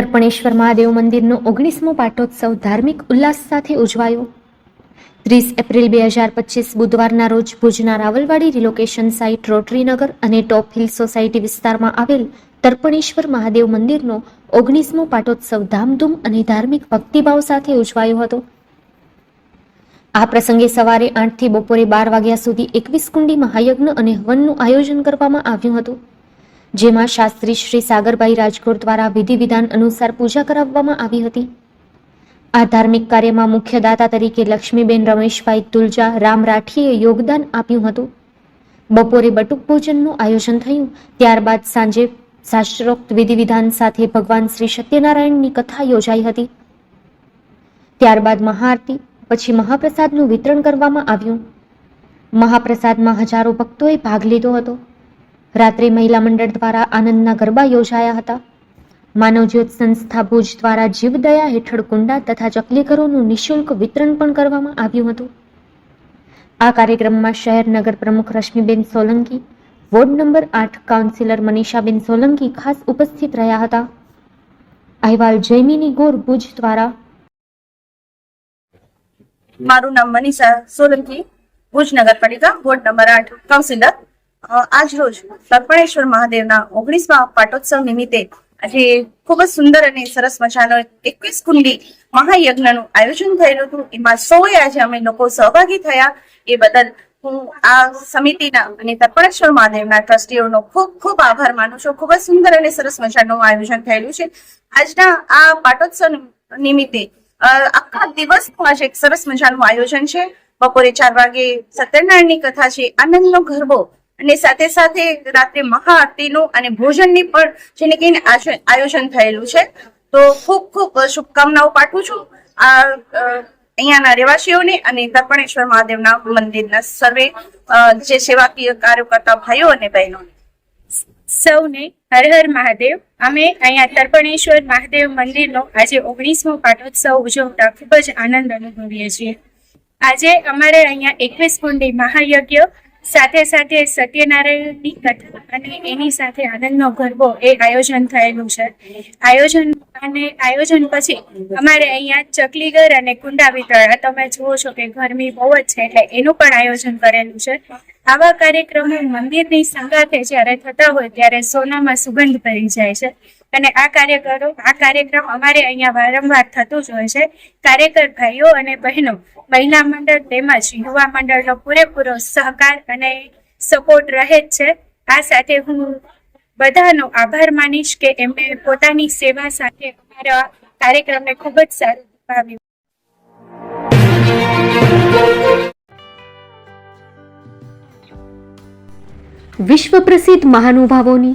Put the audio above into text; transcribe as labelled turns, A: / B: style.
A: તર્પણેશ્વર મહાદેવ મંદિરનો ઓગણીસમો પાટોત્સવ ધાર્મિક ઉલ્લાસ સાથે ઉજવાયો. ત્રીસ એપ્રિલ બે હજાર પચીસ બુધવારના રોજ ભુજના રાવલવાડી રિલોકેશન સાઇટ રોટરીનગર અને ટોપ હિલ સોસાયટી વિસ્તારમાં આવેલ તર્પણેશ્વર મહાદેવ મંદિરનો ઓગણીસમો પાટોત્સવ ધામધૂમ અને ધાર્મિક ભક્તિભાવ સાથે ઉજવાયો હતો. આ પ્રસંગે સવારે આઠથી બપોરે બાર વાગ્યા સુધી એકવીસ કુંડી મહાયજ્ઞ અને હવનનું આયોજન કરવામાં આવ્યું હતું. જેમાં શાસ્ત્રી શ્રી સાગરભાઈ રાજકોટ દ્વારા વિધિ વિધાન અનુસાર પૂજા કરાવવામાં આવી હતી. આ ધાર્મિક કાર્યમાં મુખ્ય દાતા તરીકે લક્ષ્મીબેન રમેશભાઈ તુલજા રામ રાઠીએ યોગદાન આપ્યું હતું. બપોરે બટુક ભોજનનું આયોજન થયું. ત્યારબાદ સાંજે શાસ્ત્રોક્ત વિધિ વિધાન સાથે ભગવાન શ્રી સત્યનારાયણની કથા યોજાઈ હતી. ત્યારબાદ મહાઆરતી, પછી મહાપ્રસાદનું વિતરણ કરવામાં આવ્યું. મહાપ્રસાદમાં હજારો ભક્તોએ ભાગ લીધો હતો. રાત્રે મહિલા મંડળ દ્વારા આનંદના ગરબા યોજાયા હતા. માનવજ્યોત સંસ્થા ભુજ દ્વારા જીવદયા હેઠળ કુંડા તથા ચકલીઘરોનું નિઃશુલ્ક વિતરણ પણ કરવામાં આવ્યું હતું. આ કાર્યક્રમમાં શહેર નગર પ્રમુખ રશ્મિબેન સોલંકી, વોર્ડ નંબર આઠ કાઉન્સિલર મનીષાબેન સોલંકી ખાસ ઉપસ્થિત રહ્યા હતા. અહેવાલ જયમિની ગોર ભુજ દ્વારા.
B: મારું નામ મનીષા સોલંકી, ભુજ નગરપાલિકા, વોર્ડ નંબર આઠ કાઉન્સિલર. આજ રોજ તર્પણેશ્વર મહાદેવના ઓગણીસમા પાટોત્સવ નિમિત્તે આજે ખૂબ જ સુંદર અને સરસ મજાનો એકવીસ કુંડી મહાયજ્ઞનું આયોજન થયેલું હતું. એમાં સોએ આજે અમે લોકો સહભાગી થયા. એ બદલ હું આ સમિતિના અને તર્પણેશ્વર મહાદેવના ટ્રસ્ટીઓનો ખૂબ ખૂબ આભાર માનું છું. ખૂબ જ સુંદર અને સરસ મજાનું આયોજન થયેલું છે. આજના આ પાટોત્સવ નિમિત્તે આખા દિવસનું આજે એક સરસ મજાનું આયોજન છે. બપોરે ચાર વાગે સત્યનારાયણની કથા છે. આનંદનો ગરબો અને સાથે સાથે રાત્રે મહાઆરતીનું અને ભોજનની પણ જેને કહીને આયોજન થયેલું છે. તો ખૂબ ખૂબ શુભકામનાઓ પાઠવું છું આ અહીંયાના રહેવાસીઓને અને તર્પણેશ્વર મહાદેવના મંદિરના સર્વે જે સેવાકીય કાર્યો કરતા ભાઈઓ અને બહેનોને
C: સૌને હર હર મહાદેવ. અમે અહીંયા તર્પણેશ્વર મહાદેવ મંદિરનો આજે ઓગણીસમો પાટોત્સવ ઉજવતા ખૂબ જ આનંદ અનુભવીએ છીએ. આજે અમારે અહીંયા એકવીસ કુંડી મહાયજ્ઞ સાથે સાથે સત્યનારાયણની કથા અને એની સાથે આનંદનો ગરબો એ આયોજન થયેલું છે. આયોજન અને આયોજન પછી અમારે અહીંયા ચકલીગર અને કુંડા વિતરણ, તમે જુઓ છો કે ગરમી બહુ જ છે એટલે એનું પણ આયોજન કરેલું છે. આવા કાર્યક્રમો મંદિરની સંગાથે જ્યારે થતા હોય ત્યારે સોનામાં સુગંધ ભરી જાય છે. અને આ કાર્યકરો, આ કાર્યક્રમ અમારે અહીંયા વારંવાર થતું જ હોય છે. કાર્યકર ભાઈઓ અને બહેનો, મહિલા મંડળ તેમજ યુવા મંડળનો પૂરેપૂરો સહકાર અને સપોર્ટ રહે જ છે. આ સાથે હું બધાનો આભાર માનીશ કે એમણે પોતાની સેવા સાથે અમારા કાર્યક્રમને ખૂબ જ સારું નિભાવ્યું
A: વિશ્વ પ્રસિદ્ધ મહાનુભાવોની